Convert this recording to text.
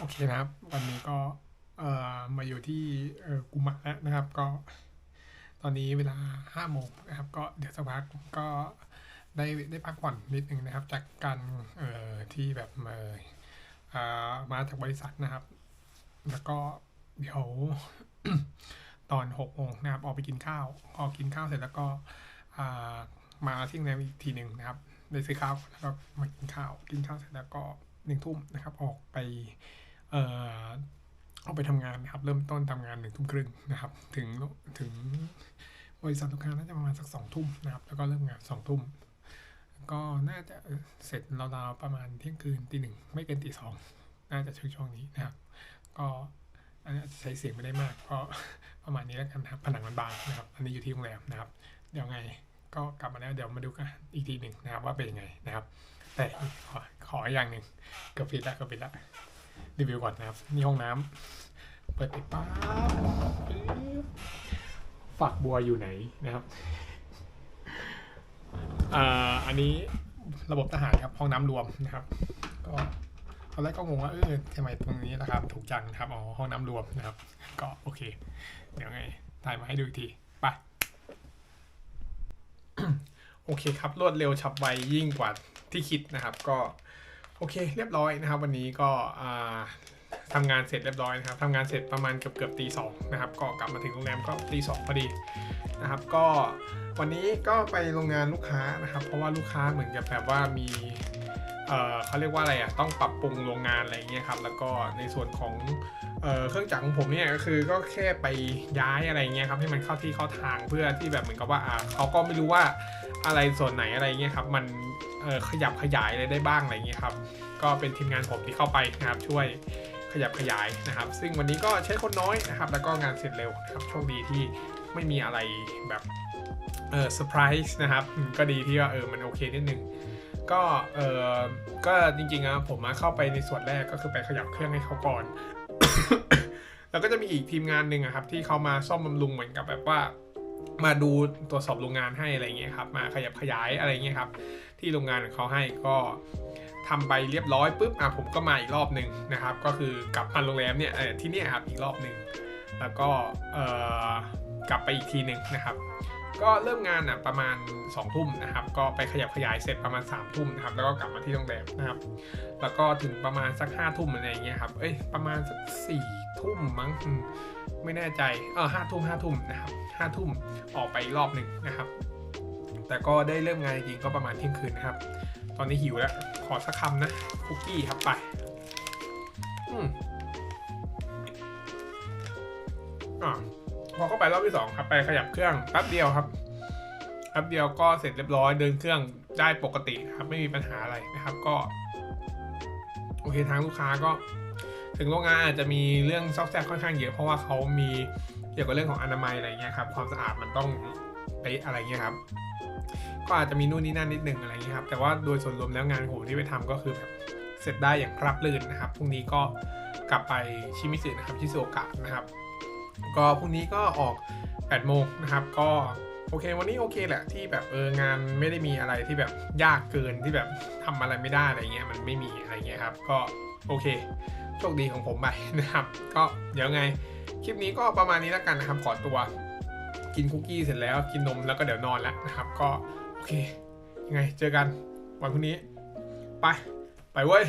โอเคนะครับ วันนี้ก็เอ่อมาอยู่ที่เอ่อกุมะแล้วนะครับ ก็ ตอนนี้เวลาห้าโมงนะครับ ก็เดี๋ยวสักพักก็ได้ได้พักผ่อนนิดนึงนะครับ จากการเอ่อที่แบบเอ่ออมาจากบริษัทนะครับ แล้วก็เดี๋ยวตอนหกโมงนะครับออกไปกินข้าวพอกินข้าวเสร็จแล้วก็อ่ามาที่โรงแรมอีกทีหนึ่งนะครับได้ซื้อข้าวแล้วก็มากินข้าว กินข้าวเสร็จแล้วก็หนึ่งทุ่มนะครับ ออกไป เอ่อออกไปทำงานนะครับเริ่มต้นทำงานหนึ่งทุ่มครึ่งนะครับ ถึงถึงบริษัทลูกค้าน่าจะประมาณสักสองทุ่มนะครับ แล้วก็เริ่มงานสองทุ่มก็น่าจะเสร็จราวๆประมาณเที่ยงคืนตีหนึ่งไม่เกินตีสองน่าจะช่วงช่วงนี้นะครับ ก็อันนี้ใช้เสียงไม่ได้มาก เพราะประมาณนี้แล้วกันนะครับผนังมันบางนะครับ อันนี้อยู่ที่โรงแรมนะครับเดี๋ยวไงก็กลับมาแล้วเดี๋ยวมาดูกันอีกทีหนึ่งนะครับว่าเป็นยังไงนะครับ แต่ขอขออย่างหนึ่งเกือบผิดละเกือบผิดละ รีวิวก่อนนะครับ นี่ห้องน้ำเปิดไปป๊าบฝักบัวอยู่ไหนนะครับอ่าอันนี้ระบบทหารครับห้องน้ำรวมนะครับ ก็ตอนแรกก็งงว่าเออทำไมตรงนี้ราคามันถูกจังนะครับอ๋อห้องน้ำรวมนะครับ ก็โอเค เดี๋ยวไงถ่ายมาให้ดูอีกทีไปโอเคครับรวดเร็วฉับไวยิ่งกว่าที่คิดนะครับ ก็ โอเค เรียบร้อยนะครับ วันนี้ก็อ่าทำงานเสร็จเรียบร้อยนะครับทำงานเสร็จประมาณเกือบเกือบตีสองนะครับ ก็กลับมาถึงโรงแรมก็ตีสองพอดีนะครับ ก็วันนี้ก็ไปโรงงานลูกค้านะครับ เพราะว่าลูกค้าเหมือนกับแบบว่ามีเเขาเรียกว่าอะไรอะ ต้องปรับปรุงโรงงานอะไรอย่างเงี้ยครับ แล้วก็ในส่วนของเออเครื่องจักรของผมเนี่ยก็คือก็แค่ไปย้ายอะไรเงี้ยครับให้มันเข้าที่เข้าทางเพื่อที่แบบเหมือนกับว่าเขาก็ไม่รู้ว่าอะไรส่วนไหนอะไรเงี้ยครับ มัน ขยับขยายอะไรได้บ้างอะไรเงี้ยครับ ก็เป็นทีมงานผมที่เข้าไปนะครับช่วยขยับขยายนะครับ ซึ่งวันนี้ก็ใช้คนน้อยนะครับ แล้วก็งานเสร็จเร็วนะครับโชคดีที่ไม่มีอะไรแบบเออเซอร์ไพรส์นะครับ ก็ดีที่ว่าเออมันโอเคนิดนึงก็เออก็จริงๆอะผมมาเข้าไปในส่วนแรกก็คือไปขยับเครื่องให้เขาก่อน แล้วก็จะมีอีกทีมงานหนึ่งอะครับที่เขามาซ่อมบำรุงเหมือนกับแบบว่า มาดูตรวจสอบโรงงานให้อะไรเงี้ยครับมาขยับขยายอะไรเงี้ยครับที่โรงงานของเขาให้ก็ทำไปเรียบร้อยปุ๊บอะผมก็มาอีกรอบหนึ่งนะครับ ก็คือกลับมาโรงแรมเนี่ยที่เนี่ยครับอีกรอบหนึ่งแล้วก็เออกลับไปอีกทีหนึ่งนะครับ ก็เริ่มงานอะประมาณ2องทุ่มนะครับ ก็ไปขยับขยายเสร็จประมาณ3ามทุ่มนะครับ แล้วก็กลับมาที่โรงแรมนะครับ แล้วก็ถึงประมาณสักห้าทุ่มอะไรอย่างเงี้ยครับ เอ้ยประมาณสักสี่ทุ่มมั้ง ไม่แน่ใจ เออห้าทุ่มห้าทุ่มนะครับห้าทุ่มออกไปอีกรอบหนึ่งนะครับ แต่ก็ได้เริ่มงานจริงก็ประมาณเที่ยงคืนนะครับ ตอนนี้หิวแล้ว ขอสักคำนะคุกกี้ครับไปอืมอ่า พอเข้าไปรอบที่สองครับไปขยับเครื่องแป๊บเดียวครับแป๊บเดียวก็เสร็จเรียบร้อยเดินเครื่องได้ปกติครับไม่มีปัญหาอะไรนะครับก็ โอเคทางลูกค้าก็ ถึงโรงงานอาจจะมีเรื่องซอกแซกค่อนข้างเยอะเพราะว่าเขามีเกี่ยวกับเรื่องของอนามัยอะไรเงี้ยครับความสะอาดมันต้องเป๊ะอะไรเงี้ยครับ ก็อาจจะมีนู่นนี่นั่นนิดนึงอะไรเงี้ยครับแต่ว่าโดยส่วนรวมแล้วงานผมที่ไปทำก็คือแบบเสร็จได้อย่างรับรื่นนะครับพรุ่งนี้ก็กลับไปชิมิสึนะครับชิซูโอกะนะครับ ก็พรุ่งนี้ก็ออก8โมงนะครับ ก็โอเค วันนี้โอเคแหละที่แบบเอองานไม่ได้มีอะไรที่แบบยากเกินที่แบบทำอะไรไม่ได้อะไรเงี้ยมันไม่มีอะไรเงี้ยครับ ก็โอเคโชคดีของผมไปนะครับ ก็เดี๋ยวไงคลิปนี้ก็ประมาณนี้แล้วกันนะครับขอตัว กินคุกกี้เสร็จแล้วกินนมแล้วก็เดี๋ยวนอนแล้วนะครับ ก็โอเคยังไงเจอกันวันพรุ่งนี้ ไป ไปเว้ย